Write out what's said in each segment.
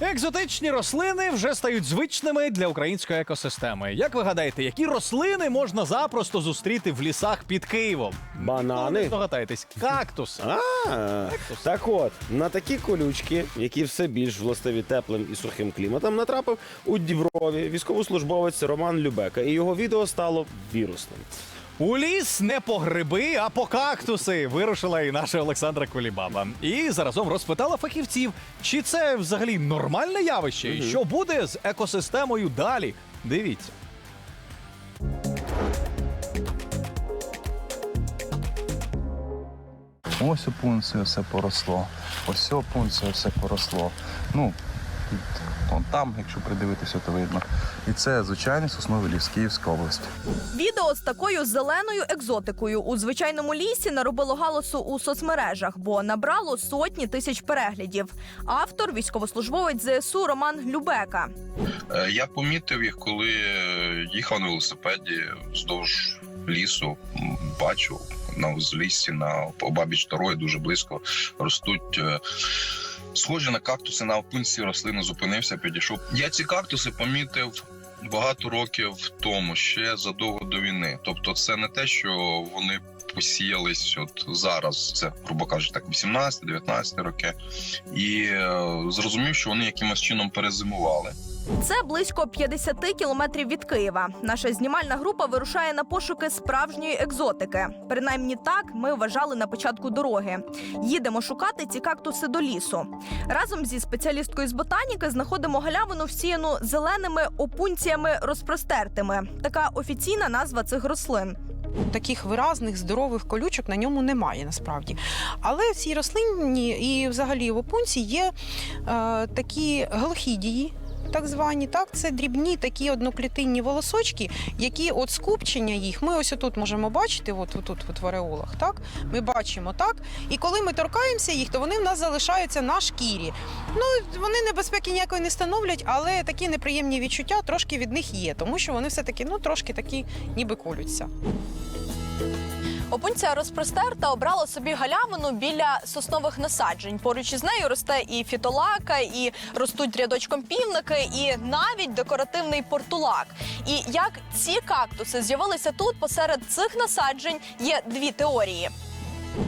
Екзотичні рослини вже стають звичними для української екосистеми. Як ви гадаєте, які рослини можна запросто зустріти в лісах під Києвом? Ну, не Банани. кактуси. А, так от, на такі колючки, які все більш властиві теплим і сухим кліматам, натрапив у Діброві військовослужбовець Роман Любека, і його відео стало вірусним. У ліс не по гриби, а по кактуси вирушила і наша Олександра Кулібаба. І заразом розпитала фахівців, чи це взагалі нормальне явище, і що буде з екосистемою далі. Дивіться. Ось опунцію все поросло, ось опунцію все поросло. Ну, он там, якщо придивитися, то видно. І це звичайний сосновий ліс Київська область. Відео з такою зеленою екзотикою у звичайному лісі наробило галасу у соцмережах, бо набрало сотні тисяч переглядів. Автор військовослужбовець ЗСУ Роман Любека. Е, Я помітив їх, коли е, їхав на велосипеді вздовж лісу. Бачу на узліссі, на обабіч дороги дуже близько ростуть. Е, Схожі на кактуси на опинці рослини зупинився, підійшов. Я ці кактуси помітив багато років тому, ще задовго до війни. Тобто, це не те, що вони посіялись от зараз. Це, грубо кажучи, так 18-19 роки, і е, зрозумів, що вони якимось чином перезимували. Це близько 50 кілометрів від Києва. Наша знімальна група вирушає на пошуки справжньої екзотики. Принаймні так ми вважали на початку дороги. Їдемо шукати ці кактуси до лісу. Разом зі спеціалісткою з ботаніки знаходимо галявину, всіяну зеленими опунціями розпростертими. Така офіційна назва цих рослин. Таких виразних здорових колючок на ньому немає насправді. Але в цій рослині і взагалі в опунці є е, такі глохідії. Так звані, так, це дрібні такі одноклітинні волосочки, які от скупчення їх, ми ось тут можемо бачити, от тут в ареолах, так? Ми бачимо так. І коли ми торкаємося їх, то вони в нас залишаються на шкірі. Ну, вони небезпеки ніякої не становлять, але такі неприємні відчуття трошки від них є, тому що вони все-таки ну, трошки такі ніби колються. Опунція розпростерта обрала собі галявину біля соснових насаджень. Поруч із нею росте і фітолака, і ростуть рядочком півники, і навіть декоративний портулак. І як ці кактуси з'явилися тут посеред цих насаджень, є дві теорії.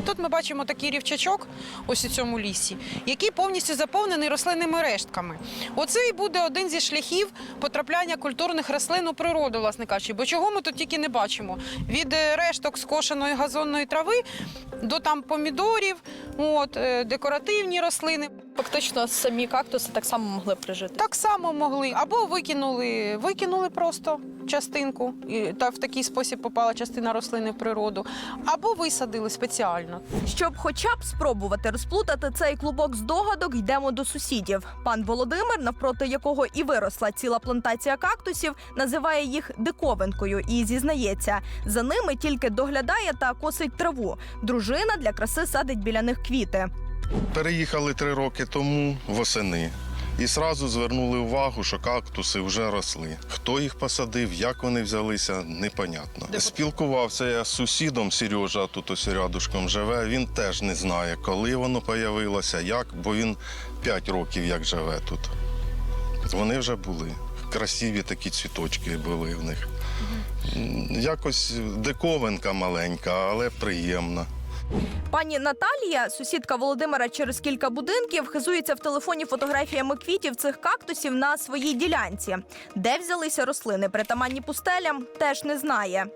Тут ми бачимо такий рівчачок, ось у цьому лісі, який повністю заповнений рослинними рештками. Оце і буде один зі шляхів потрапляння культурних рослин у природу, власне кажучи. Бо чого ми тут тільки не бачимо? Від е, решток скошеної газонної трави до там помідорів, от, е, декоративні рослини. Фактично, самі кактуси так само могли прижити. Так само могли. Або викинули, викинули просто частинку, і та в такий спосіб попала частина рослини в природу, або висадили спеціально. Щоб хоча б спробувати розплутати цей клубок здогадок, йдемо до сусідів. Пан Володимир, навпроти якого і виросла ціла плантація кактусів, називає їх диковинкою і зізнається, за ними тільки доглядає та косить траву. Дружина для краси садить біля них квіти. Переїхали три роки тому восени. І сразу звернули увагу, що кактуси вже росли. Хто їх посадив, як вони взялися, непонятно. Спілкувався я з сусідом Сережа, тут ось рядушком живе. Він теж не знає, коли воно появилося, як, бо він 5 років як живе тут. Вони вже були. Красиві такі цвіточки були в них. Якось диковинка маленька, але приємна. Пані Наталія, сусідка Володимира через кілька будинків, хизується в телефоні фотографіями квітів цих кактусів на своїй ділянці. Де взялися рослини притаманні пустелям, теж не знає.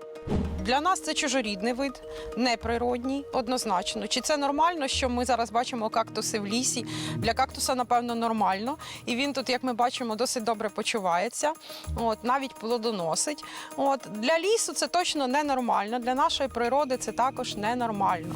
Для нас це чужорідний вид, неприродній, однозначно. Чи це нормально, що ми зараз бачимо кактуси в лісі? Для кактуса, напевно, нормально. І він тут, як ми бачимо, досить добре почувається, от, навіть плодоносить. От, для лісу це точно ненормально, для нашої природи це також ненормально.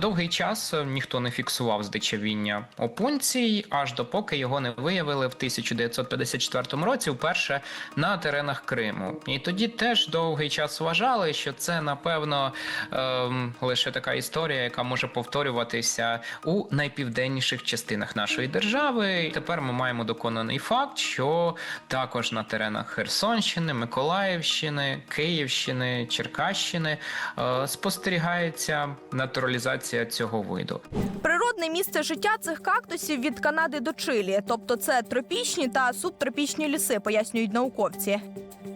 Довгий час е, ніхто не фіксував здичавіння опунцій, аж допоки його не виявили в 1954 році вперше на теренах Криму. І тоді теж довгий час вважали, що це напевно ем, лише така історія, яка може повторюватися у найпівденніших частинах нашої держави. Тепер ми маємо доконаний факт, що також на теренах Херсонщини, Миколаївщини, Київщини, Черкащини е, спостерігається натуралізація цього виду. Природне місце життя цих кактусів від Канади до Чилі, тобто це тропічні та субтропічні ліси, пояснюють науковці.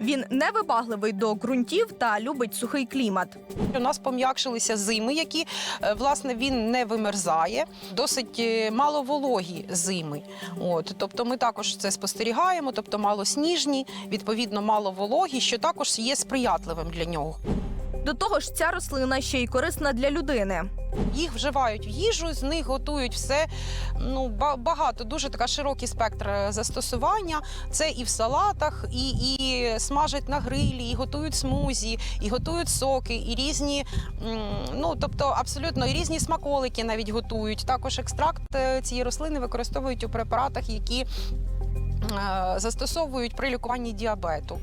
Він невибагливий до ґрунтів та любить сухий клімат. У нас пом'якшилися зими, які е, власне він не вимерзає, досить мало вологі зими. От тобто, ми також це спостерігаємо, тобто мало сніжні, відповідно мало вологі, що також є сприятливим для нього. До того ж, ця рослина ще й корисна для людини. Їх вживають в їжу, з них готують все. Ну ба- багато, дуже така широкий спектр е, застосування. Це і в салатах, і, і смажать на грилі, і готують смузі, і готують соки, і різні, ну тобто абсолютно і різні смаколики навіть готують. Також екстракт е, цієї рослини використовують у препаратах, які застосовують при лікуванні діабету.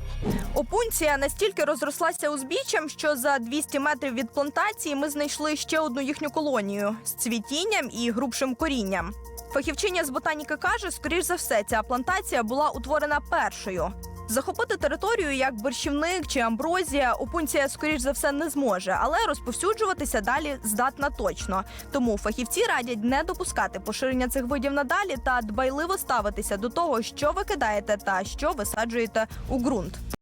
Опунція настільки розрослася узбіччям, що за 200 метрів від плантації ми знайшли ще одну їхню колонію з цвітінням і грубшим корінням. Фахівчиня з ботаніки каже, скоріш за все, ця плантація була утворена першою. Захопити територію як борщівник чи амброзія опунція, скоріш за все, не зможе, але розповсюджуватися далі здатна точно. Тому фахівці радять не допускати поширення цих видів надалі та дбайливо ставитися до того, що ви кидаєте та що висаджуєте у ґрунт.